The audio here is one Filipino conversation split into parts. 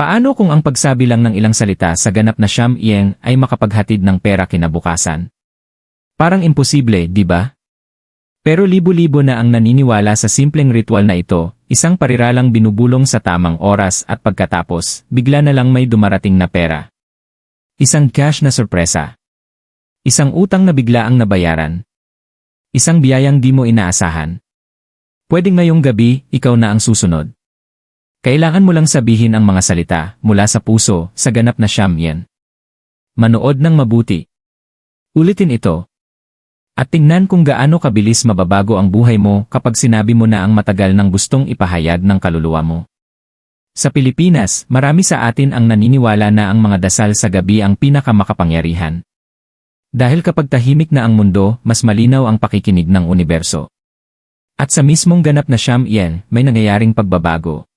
Paano kung ang pagsabi lang ng ilang salita sa ganap na siyam yen ay makapaghatid ng pera kinabukasan? Parang imposible, di ba? Pero libo-libo na ang naniniwala sa simpleng ritual na ito, isang pariralang binubulong sa tamang oras at pagkatapos, bigla na lang may dumarating na pera. Isang cash na sorpresa. Isang utang na bigla ang nabayaran. Isang biyayang di mo inaasahan. Pwedeng ngayong gabi, ikaw na ang susunod. Kailangan mo lang sabihin ang mga salita mula sa puso sa ganap na siyam yen. Manood ng mabuti. Ulitin ito. At tingnan kung gaano kabilis mababago ang buhay mo kapag sinabi mo na ang matagal nang gustong ipahayag ng kaluluwa mo. Sa Pilipinas, marami sa atin ang naniniwala na ang mga dasal sa gabi ang pinakamakapangyarihan. Dahil kapag tahimik na ang mundo, mas malinaw ang pakikinig ng universo. At sa mismong ganap na siyam yen, may nangyayaring pagbabago.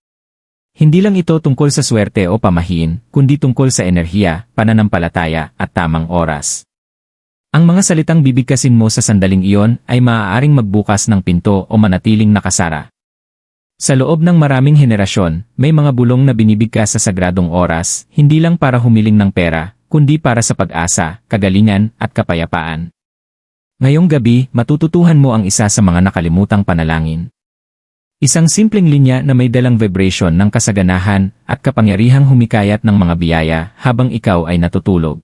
Hindi lang ito tungkol sa swerte o pamahiin, kundi tungkol sa enerhiya, pananampalataya, at tamang oras. Ang mga salitang bibigkasin mo sa sandaling iyon ay maaaring magbukas ng pinto o manatiling nakasara. Sa loob ng maraming henerasyon, may mga bulong na binibigkas sa sagradong oras, hindi lang para humiling ng pera, kundi para sa pag-asa, kagalingan, at kapayapaan. Ngayong gabi, matututuhan mo ang isa sa mga nakalimutang panalangin. Isang simpleng linya na may dalang vibration ng kasaganahan at kapangyarihang humikayat ng mga biyaya habang ikaw ay natutulog.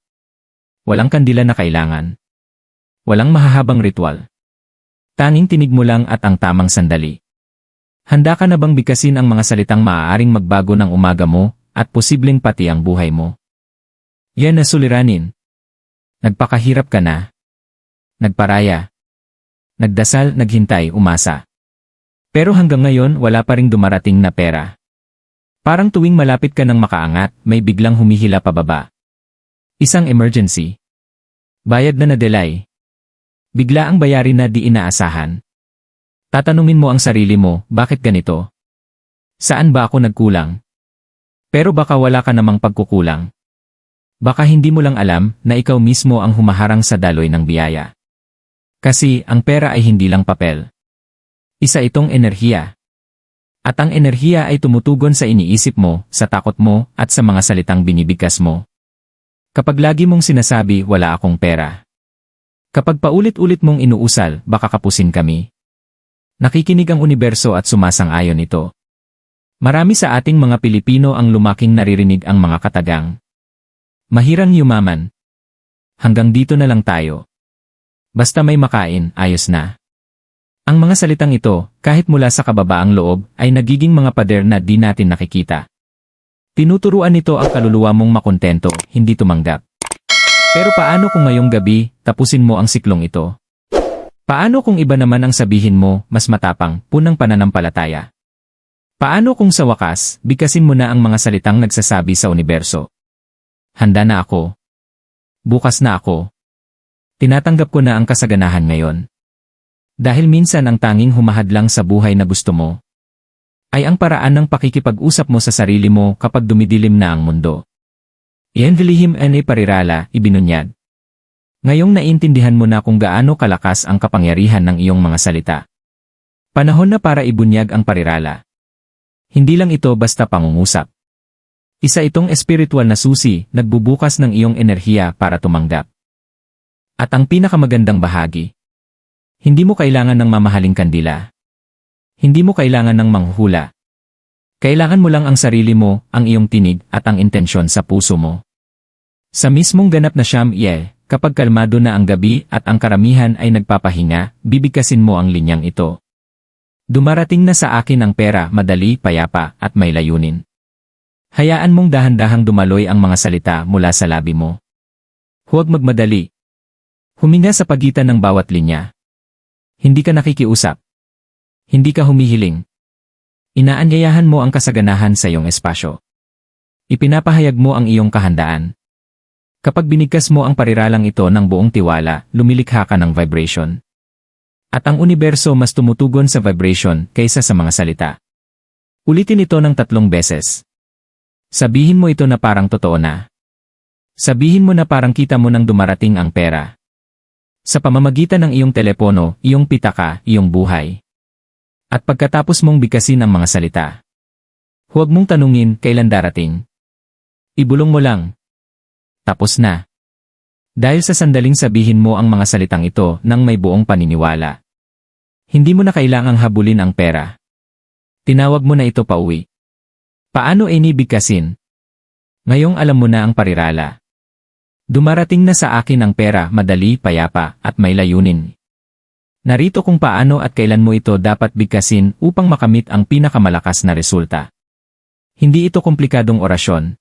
Walang kandila na kailangan. Walang mahahabang ritual. Tanging tinig mo lang at ang tamang sandali. Handa ka na bang bigkasin ang mga salitang maaaring magbago ng umaga mo at posibleng pati ang buhay mo? Yan na suliranin. Nagpakahirap ka na. Nagparaya. Nagdasal, naghintay, umasa. Pero hanggang ngayon wala pa ring dumarating na pera. Parang tuwing malapit ka ng makaangat, may biglang humihila pababa. Isang emergency. Bayad na na-delay. Bigla ang bayarin na di inaasahan. Tatanungin mo ang sarili mo, bakit ganito? Saan ba ako nagkulang? Pero baka wala ka namang pagkukulang. Baka hindi mo lang alam na ikaw mismo ang humaharang sa daloy ng biyaya. Kasi ang pera ay hindi lang papel. Isa itong enerhiya. At ang enerhiya ay tumutugon sa iniisip mo, sa takot mo, at sa mga salitang binibigkas mo. Kapag lagi mong sinasabi, wala akong pera. Kapag paulit-ulit mong inuusal, baka kapusin kami. Nakikinig ang universo at sumasang-ayon ito. Marami sa ating mga Pilipino ang lumaking naririnig ang mga katagang. Mahirang yumaman. Hanggang dito na lang tayo. Basta may makain, ayos na. Ang mga salitang ito, kahit mula sa kababaang loob, ay nagiging mga pader na di natin nakikita. Tinuturuan nito ang kaluluwa mong makontento, hindi tumanggap. Pero paano kung ngayong gabi, tapusin mo ang siklong ito? Paano kung iba naman ang sabihin mo, mas matapang, punang pananampalataya? Paano kung sa wakas, bigkasin mo na ang mga salitang nagsasabi sa universo? Handa na ako. Bukas na ako. Tinatanggap ko na ang kasaganahan ngayon. Dahil minsan ang tanging humahadlang sa buhay na gusto mo, ay ang paraan ng pakikipag-usap mo sa sarili mo kapag dumidilim na ang mundo. Iyan vilihim ane parirala, ibinunyag. Ngayong naintindihan mo na kung gaano kalakas ang kapangyarihan ng iyong mga salita. Panahon na para ibunyag ang parirala. Hindi lang ito basta pangungusap. Isa itong espiritual na susi, nagbubukas ng iyong enerhiya para tumanggap. At ang pinakamagandang bahagi, hindi mo kailangan ng mamahaling kandila. Hindi mo kailangan ng manghuhula. Kailangan mo lang ang sarili mo, ang iyong tinig, at ang intensyon sa puso mo. Sa mismong ganap na siyam iye, kapag kalmado na ang gabi at ang karamihan ay nagpapahinga, bibigkasin mo ang linyang ito. Dumarating na sa akin ang pera, madali, payapa, at may layunin. Hayaan mong dahan-dahang dumaloy ang mga salita mula sa labi mo. Huwag magmadali. Huminga sa pagitan ng bawat linya. Hindi ka nakikiusap. Hindi ka humihiling. Inaanyayahan mo ang kasaganahan sa iyong espasyo. Ipinapahayag mo ang iyong kahandaan. Kapag binigkas mo ang pariralang ito ng buong tiwala, lumilikha ka ng vibration. At ang universo mas tumutugon sa vibration kaysa sa mga salita. Ulitin ito ng tatlong beses. Sabihin mo ito na parang totoo na. Sabihin mo na parang kita mo nang dumarating ang pera. Sa pamamagitan ng iyong telepono, iyong pitaka, iyong buhay. At pagkatapos mong bigkasin ang mga salita. Huwag mong tanungin kailan darating. Ibulong mo lang. Tapos na. Dahil sa sandaling sabihin mo ang mga salitang ito nang may buong paniniwala. Hindi mo na kailangang habulin ang pera. Tinawag mo na ito pauwi. Paano inibigkasin? Ngayong alam mo na ang parirala. Dumarating na sa akin ang pera, madali, payapa, at may layunin. Narito kung paano at kailan mo ito dapat bigkasin upang makamit ang pinakamalakas na resulta. Hindi ito komplikadong orasyon.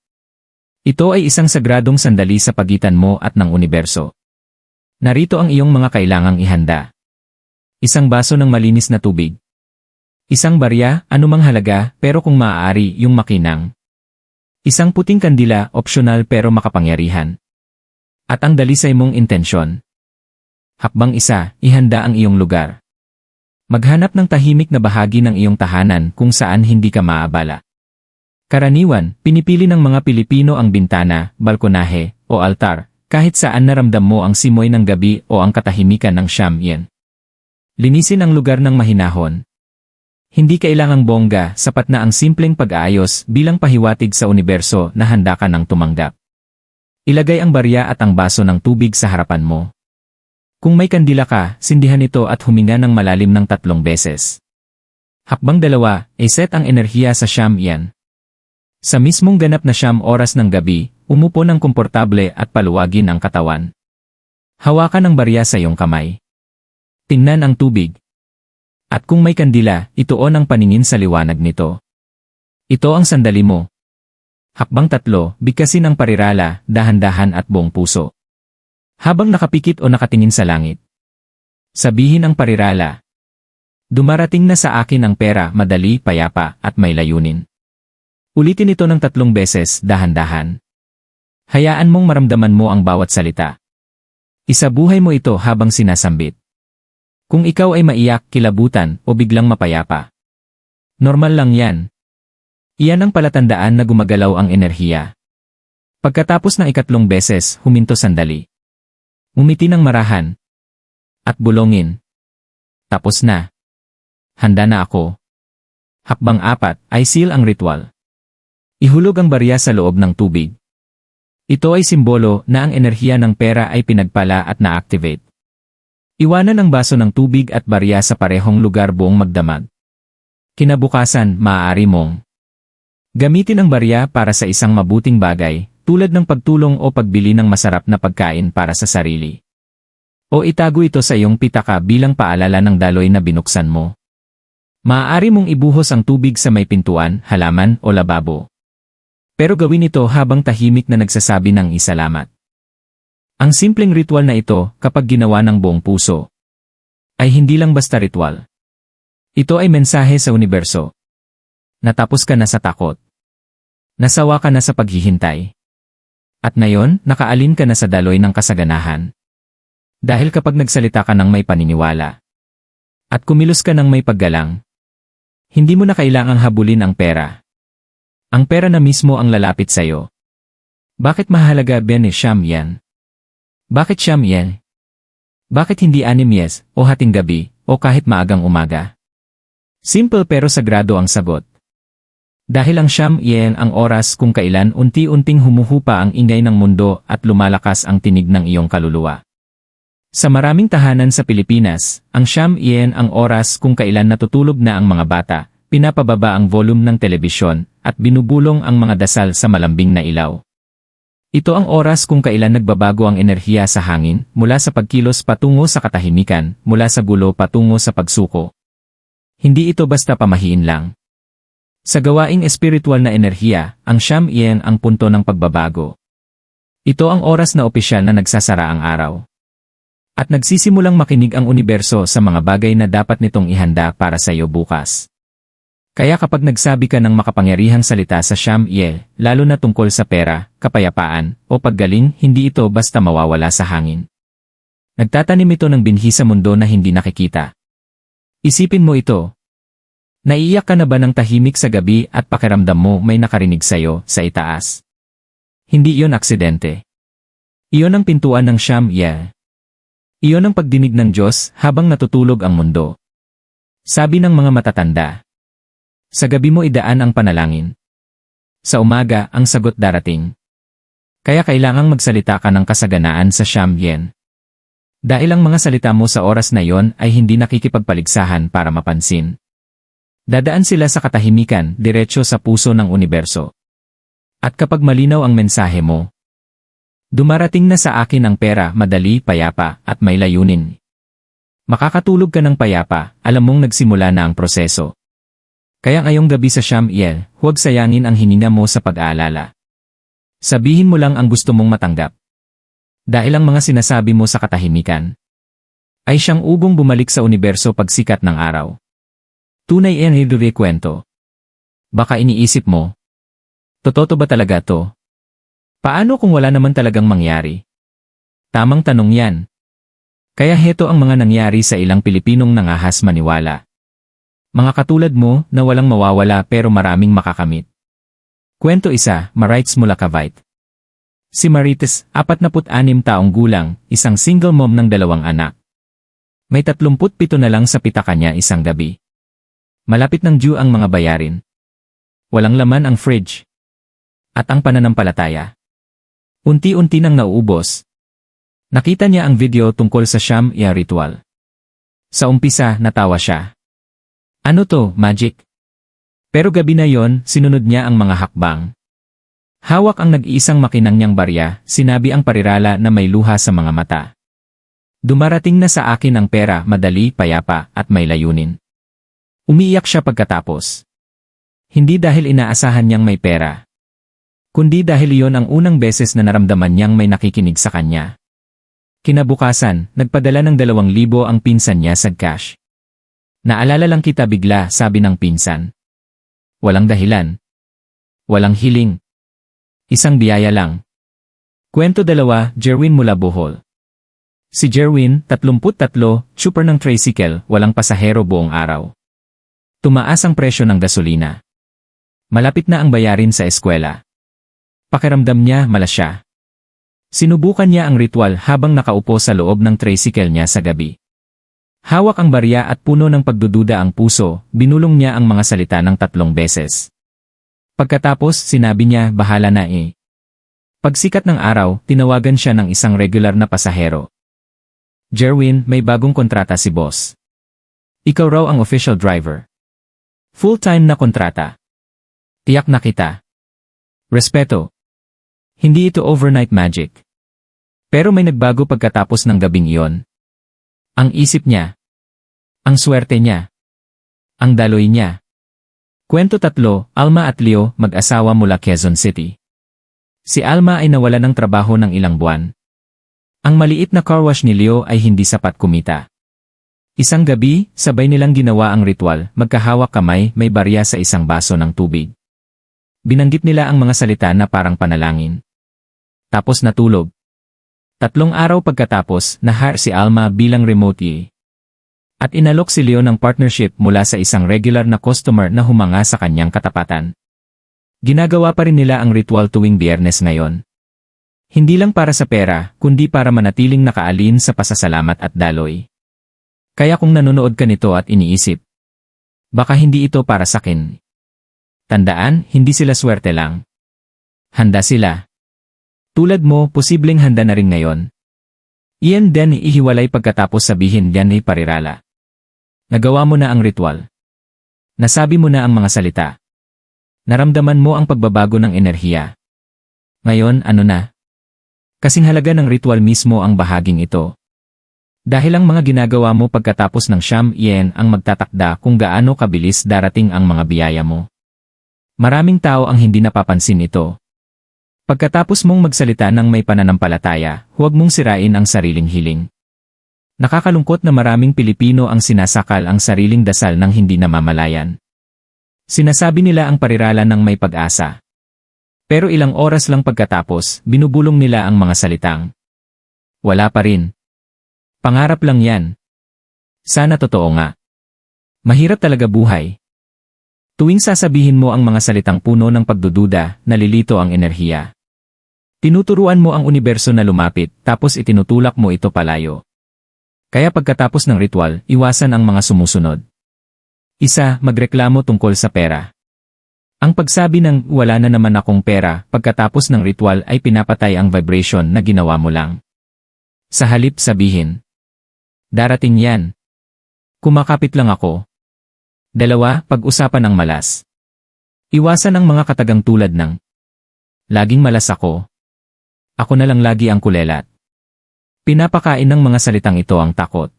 Ito ay isang sagradong sandali sa pagitan mo at ng universo. Narito ang iyong mga kailangang ihanda. Isang baso ng malinis na tubig. Isang barya, anumang halaga, pero kung maaari, yung makinang. Isang puting kandila, opsyonal pero makapangyarihan. At ang dalisay mong intensyon. Hakbang isa, ihanda ang iyong lugar. Maghanap ng tahimik na bahagi ng iyong tahanan kung saan hindi ka maabala. Karaniwan, pinipili ng mga Pilipino ang bintana, balkonahe, o altar, kahit saan naramdam mo ang simoy ng gabi o ang katahimikan ng Siyam Yen. Linisin ang lugar ng mahinahon. Hindi kailangang bongga, sapat na ang simpleng pag-aayos bilang pahiwatig sa universo na handa ka ng tumanggap. Ilagay ang barya at ang baso ng tubig sa harapan mo. Kung may kandila ka, sindihan ito at huminga ng malalim ng tatlong beses. Hakbang dalawa, iset ang enerhiya sa Siyam Yen. Sa mismong ganap na siyam oras ng gabi, umupo ng komportable at paluwagin ang katawan. Hawakan ang barya sa iyong kamay. Tingnan ang tubig. At kung may kandila, ituon ang paningin sa liwanag nito. Ito ang sandali mo. Hakbang tatlo, bigkasin ang parirala, dahan-dahan at buong puso. Habang nakapikit o nakatingin sa langit. Sabihin ang parirala. Dumarating na sa akin ang pera, madali, payapa, at may layunin. Ulitin ito ng tatlong beses, dahan-dahan. Hayaan mong maramdaman mo ang bawat salita. Isabuhay mo ito habang sinasambit. Kung ikaw ay maiyak, kilabutan, o biglang mapayapa. Normal lang yan. Iyan ang palatandaan na gumagalaw ang enerhiya. Pagkatapos ng ikatlong beses, huminto sandali. Umiti ng marahan. At bulongin. Tapos na. Handa na ako. Hakbang apat, ay seal ang ritual. Ihulog ang barya sa loob ng tubig. Ito ay simbolo na ang enerhiya ng pera ay pinagpala at na-activate. Iwanan ang baso ng tubig at barya sa parehong lugar buong magdamag. Kinabukasan, maaari mong gamitin ang barya para sa isang mabuting bagay, tulad ng pagtulong o pagbili ng masarap na pagkain para sa sarili. O itago ito sa iyong pitaka bilang paalala ng daloy na binuksan mo. Maaari mong ibuhos ang tubig sa may pintuan, halaman o lababo. Pero gawin ito habang tahimik na nagsasabi ng isalamat. Ang simpleng ritual na ito, kapag ginawa ng buong puso, ay hindi lang basta ritual. Ito ay mensahe sa universo. Natapos ka na sa takot. Nasawa ka na sa paghihintay. At ngayon, nakaalin ka na sa daloy ng kasaganahan. Dahil kapag nagsalita ka ng may paniniwala, at kumilos ka ng may paggalang, hindi mo na kailangang habulin ang pera. Ang pera na mismo ang lalapit sa'yo. Bakit mahalaga Ben Siyam yan? Bakit Siyam yan? Bakit hindi anim yes, o hating gabi, o kahit maagang umaga? Simple pero sagrado ang sagot. Dahil ang Siyam yen ang oras kung kailan unti-unting humuhupa ang ingay ng mundo at lumalakas ang tinig ng iyong kaluluwa. Sa maraming tahanan sa Pilipinas, ang Siyam yen ang oras kung kailan natutulog na ang mga bata, pinapababa ang volume ng telebisyon, at binubulong ang mga dasal sa malambing na ilaw. Ito ang oras kung kailan nagbabago ang enerhiya sa hangin, mula sa pagkilos patungo sa katahimikan, mula sa gulo patungo sa pagsuko. Hindi ito basta pamahiin lang. Sa gawaing espiritual na enerhiya, ang Sham Yen ang punto ng pagbabago. Ito ang oras na opisyal na nagsasara ang araw. At nagsisimulang makinig ang universo sa mga bagay na dapat nitong ihanda para sa iyo bukas. Kaya kapag nagsabi ka ng makapangyarihang salita sa Sham Yel, lalo na tungkol sa pera, kapayapaan, o paggaling, hindi ito basta mawawala sa hangin. Nagtatanim ito ng binhi sa mundo na hindi nakikita. Isipin mo ito. Naiiyak ka na ba ng tahimik sa gabi at pakiramdam mo may nakarinig sa'yo sa itaas? Hindi iyon aksidente. Iyon ang pintuan ng Sham Yel. Iyon ang pagdinig ng Diyos habang natutulog ang mundo. Sabi ng mga matatanda, sa gabi mo idaan ang panalangin. Sa umaga, ang sagot darating. Kaya kailangang magsalita ka ng kasaganaan sa Siyam Yen. Dahil ang mga salita mo sa oras na yon ay hindi nakikipagpaligsahan para mapansin. Dadaan sila sa katahimikan, diretsyo sa puso ng universo. At kapag malinaw ang mensahe mo, dumarating na sa akin ang pera, madali, payapa, at may layunin. Makakatulog ka ng payapa, alam mong nagsimula na ang proseso. Kaya ngayong gabi sa Sham Yel, huwag sayangin ang hinina mo sa pag-aalala. Sabihin mo lang ang gusto mong matanggap. Dahil ang mga sinasabi mo sa katahimikan ay siyang ugong bumalik sa universo pagsikat ng araw. Tunay yan hidure kwento. Baka iniisip mo, totoo ba talaga to? Paano kung wala naman talagang mangyari? Tamang tanong yan. Kaya heto ang mga nangyari sa ilang Pilipinong nangahas maniwala. Mga katulad mo na walang mawawala pero maraming makakamit. Kwento isa, Marites mula Cavite. Si Marites, 46 taong gulang, isang single mom ng dalawang anak. May 37 na lang sa pitaka niya isang gabi. Malapit ng due ang mga bayarin. Walang laman ang fridge. At ang pananampalataya. Unti-unti nang nauubos. Nakita niya ang video tungkol sa Sham Ya ritual. Sa umpisa, natawa siya. Ano to, magic? Pero gabi na yon, sinunod niya ang mga hakbang. Hawak ang nag-iisang makinang niyang barya, sinabi ang parirala na may luha sa mga mata. Dumarating na sa akin ang pera, madali, payapa, at may layunin. Umiiyak siya pagkatapos. Hindi dahil inaasahan niyang may pera. Kundi dahil iyon ang unang beses na naramdaman niyang may nakikinig sa kanya. Kinabukasan, nagpadala ng dalawang libo ang pinsan niya sa cash. Naalala lang kita bigla, sabi ng pinsan. Walang dahilan. Walang hiling. Isang biyaya lang. Kwento dalawa, Jerwin mula Bohol. Si Jerwin, 33, super ng tricycle, walang pasahero buong araw. Tumaas ang presyo ng gasolina. Malapit na ang bayarin sa eskwela. Pakiramdam niya malas siya. Sinubukan niya ang ritual habang nakaupo sa loob ng tricycle niya sa gabi. Hawak ang barya at puno ng pagdududa ang puso, binulong niya ang mga salita ng tatlong beses. Pagkatapos, sinabi niya, bahala na eh. Pagsikat ng araw, tinawagan siya ng isang regular na pasahero. Jerwin, may bagong kontrata si boss. Ikaw raw ang official driver. Full-time na kontrata. Tiyak na kita. Respeto. Hindi ito overnight magic. Pero may nagbago pagkatapos ng gabing iyon. Ang isip niya. Ang swerte niya. Ang daloy niya. Kwento tatlo, Alma at Leo, mag-asawa mula Quezon City. Si Alma ay nawala ng trabaho ng ilang buwan. Ang maliit na car wash ni Leo ay hindi sapat kumita. Isang gabi, sabay nilang ginawa ang ritual, magkahawak kamay, may barya sa isang baso ng tubig. Binanggit nila ang mga salita na parang panalangin tapos natulog. Tatlong araw pagkatapos, nahar si Alma bilang remote EA. At inalok si Leo ng partnership mula sa isang regular na customer na humanga sa kanyang katapatan. Ginagawa pa rin nila ang ritual tuwing biyernes ngayon. Hindi lang para sa pera, kundi para manatiling nakaalin sa pasasalamat at daloy. Kaya kung nanonood ka nito at iniisip, baka hindi ito para sa akin. Tandaan, hindi sila swerte lang. Handa sila. Tulad mo, posibleng handa na rin ngayon. Iyan din ihiwalay pagkatapos sabihin yan ay parirala. Nagawa mo na ang ritual. Nasabi mo na ang mga salita. Naramdaman mo ang pagbabago ng enerhiya. Ngayon, ano na? Kasing halaga ng ritual mismo ang bahaging ito. Dahil ang mga ginagawa mo pagkatapos ng Sham Yen ang magtatakda kung gaano kabilis darating ang mga biyaya mo. Maraming tao ang hindi napapansin ito. Pagkatapos mong magsalita ng may pananampalataya, huwag mong sirain ang sariling hiling. Nakakalungkot na maraming Pilipino ang sinasakal ang sariling dasal ng hindi namamalayan. Sinasabi nila ang parirala ng may pag-asa. Pero ilang oras lang pagkatapos, binubulong nila ang mga salitang. Wala pa rin. Pangarap lang yan. Sana totoo nga. Mahirap talaga buhay. Tuwing sasabihin mo ang mga salitang puno ng pagdududa, nalilito ang enerhiya. Tinuturuan mo ang universo na lumapit, tapos itinutulak mo ito palayo. Kaya pagkatapos ng ritual, iwasan ang mga sumusunod. Isa, magreklamo tungkol sa pera. Ang pagsabi ng wala na naman akong pera pagkatapos ng ritual ay pinapatay ang vibration na ginawa mo lang. Sa halip sabihin, Darating yan. Kumakapit lang ako. Dalawa, pag-usapan ng malas. Iwasan ang mga katagang tulad ng Laging malas ako. Ako na lang lagi ang kulelat. Pinapakain ng mga salitang ito ang takot.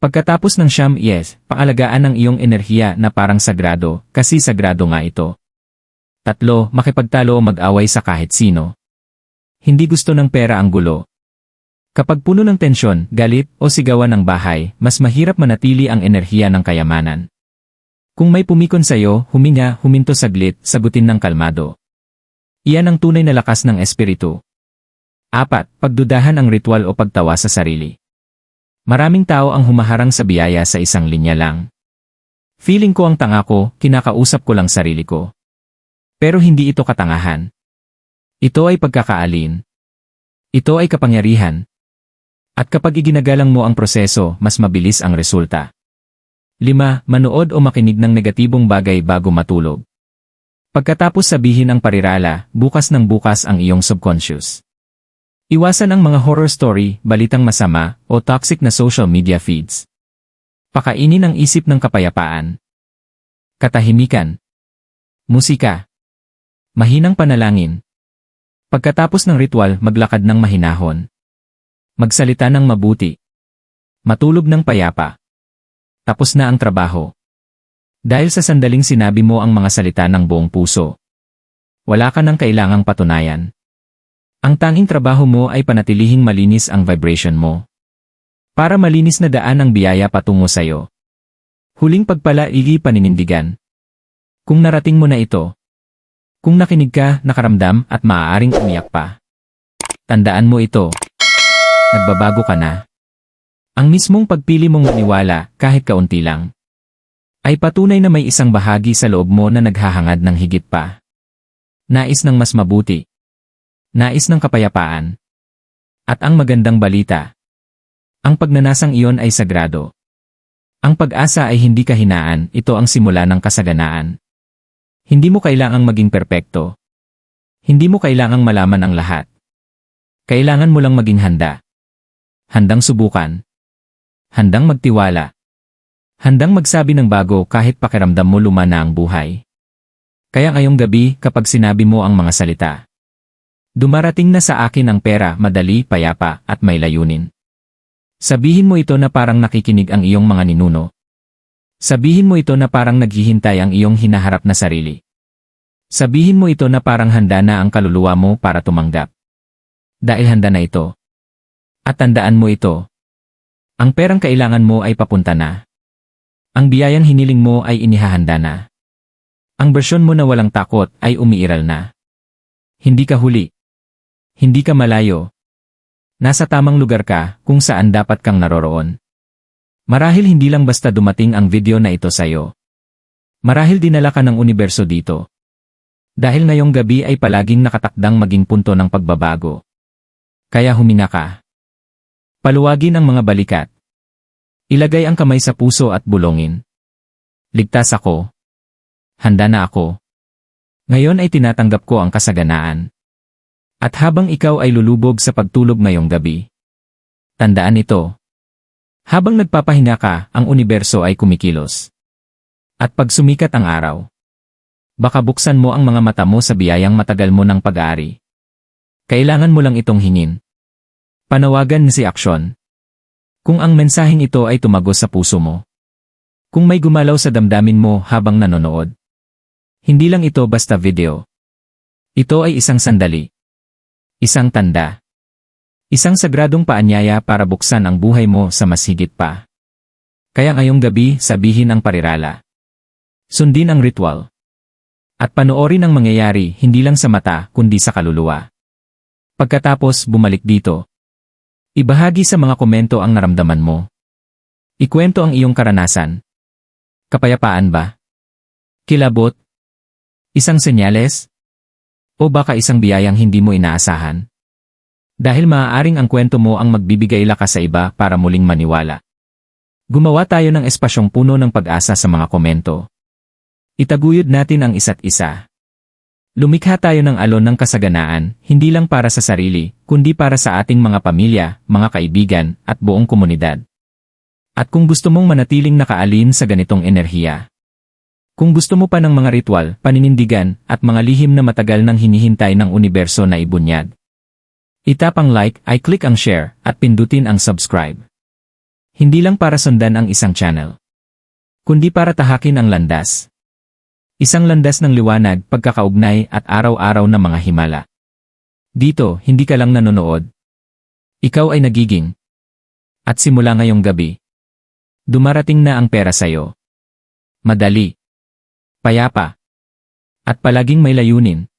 Pagkatapos ng siyam yes, paalagaan ang iyong enerhiya na parang sagrado, kasi sagrado nga ito. Tatlo, makipagtalo o mag-away sa kahit sino. Hindi gusto ng pera ang gulo. Kapag puno ng tensyon, galit, o sigawan ng bahay, mas mahirap manatili ang enerhiya ng kayamanan. Kung may pumikon sa'yo, huminga, huminto saglit, sagutin ng kalmado. Iyan ang tunay na lakas ng espiritu. Apat, pagdudahan ang ritual o pagtawa sa sarili. Maraming tao ang humaharang sa biyaya sa isang linya lang. Feeling ko ang tanga ko, kinakausap ko lang sarili ko. Pero hindi ito katangahan. Ito ay pagkakaalin. Ito ay kapangyarihan. At kapag iginagalang mo ang proseso, mas mabilis ang resulta. 5. Manood o makinig ng negatibong bagay bago matulog. Pagkatapos sabihin ang parirala, bukas ng bukas ang iyong subconscious. Iwasan ang mga horror story, balitang masama, o toxic na social media feeds. Pakainin ang isip ng kapayapaan. Katahimikan. Musika. Mahinang panalangin. Pagkatapos ng ritual, maglakad ng mahinahon. Magsalita ng mabuti. Matulog ng payapa. Tapos na ang trabaho. Dahil sa sandaling sinabi mo ang mga salita ng buong puso. Wala ka nang kailangang patunayan. Ang tanging trabaho mo ay panatilihing malinis ang vibration mo. Para malinis na daan ang biyaya patungo sa'yo. Huling pagpalaigi paninindigan. Kung narating mo na ito, kung nakinig ka, nakaramdam at maaaring umiyak pa. Tandaan mo ito. Nagbabago ka na. Ang mismong pagpili mong maniwala, kahit kaunti lang, ay patunay na may isang bahagi sa loob mo na naghahangad ng higit pa. Nais ng mas mabuti. Nais ng kapayapaan. At ang magandang balita. Ang pagnanasang iyon ay sagrado. Ang pag-asa ay hindi kahinaan, ito ang simula ng kasaganaan. Hindi mo kailangang maging perpekto. Hindi mo kailangang malaman ang lahat. Kailangan mo lang maging handa. Handang subukan. Handang magtiwala. Handang magsabi ng bago kahit pakiramdam mo luma na ang buhay. Kaya ngayong gabi kapag sinabi mo ang mga salita, Dumarating na sa akin ang pera, madali, payapa, at may layunin. Sabihin mo ito na parang nakikinig ang iyong mga ninuno. Sabihin mo ito na parang naghihintay ang iyong hinaharap na sarili. Sabihin mo ito na parang handa na ang kaluluwa mo para tumanggap. Dahil handa na ito. At tandaan mo ito. Ang perang kailangan mo ay papunta na. Ang biyayang hiniling mo ay inihahanda na. Ang bersyon mo na walang takot ay umiiral na. Hindi ka huli. Hindi ka malayo. Nasa tamang lugar ka kung saan dapat kang naroroon. Marahil hindi lang basta dumating ang video na ito sa'yo. Marahil dinala ka ng universo dito. Dahil ngayong gabi ay palaging nakatakdang maging punto ng pagbabago. Kaya huminga ka. Paluwagin ang mga balikat. Ilagay ang kamay sa puso at bulongin. Ligtas ako. Handa na ako. Ngayon ay tinatanggap ko ang kasaganaan. At habang ikaw ay lulubog sa pagtulog ngayong gabi, tandaan ito. Habang nagpapahinga ka, ang universo ay kumikilos. At pag sumikat ang araw, baka buksan mo ang mga mata mo sa biyayang matagal mo ng pag-aari. Kailangan mo lang itong hingin. Panawagan si aksyon. Kung ang mensaheng ito ay tumagos sa puso mo. Kung may gumalaw sa damdamin mo habang nanonood. Hindi lang ito basta video. Ito ay isang sandali. Isang tanda. Isang sagradong paanyaya para buksan ang buhay mo sa mas higit pa. Kaya ngayong gabi sabihin ang parirala. Sundin ang ritual. At panoorin ang mangyayari hindi lang sa mata kundi sa kaluluwa. Pagkatapos bumalik dito. Ibahagi sa mga komento ang naramdaman mo. Ikwento ang iyong karanasan. Kapayapaan ba? Kilabot? Isang senyales? O baka isang biyayang hindi mo inaasahan? Dahil maaaring ang kwento mo ang magbibigay lakas sa iba para muling maniwala. Gumawa tayo ng espasyong puno ng pag-asa sa mga komento. Itaguyod natin ang isa't isa. Lumikha tayo ng alon ng kasaganaan, hindi lang para sa sarili, kundi para sa ating mga pamilya, mga kaibigan, at buong komunidad. At kung gusto mong manatiling nakaalin sa ganitong enerhiya, kung gusto mo pa ng mga ritual, paninindigan, at mga lihim na matagal nang hinihintay ng universo na ibunyad, itap ang like, ay click ang share, at pindutin ang subscribe. Hindi lang para sundan ang isang channel, kundi para tahakin ang landas. Isang landas ng liwanag, pagkakaugnay at araw-araw na mga himala. Dito, hindi ka lang nanonood. Ikaw ay nagiging. At simula ngayong gabi, dumarating na ang pera sa'yo. Madali. Payapa. At palaging may layunin.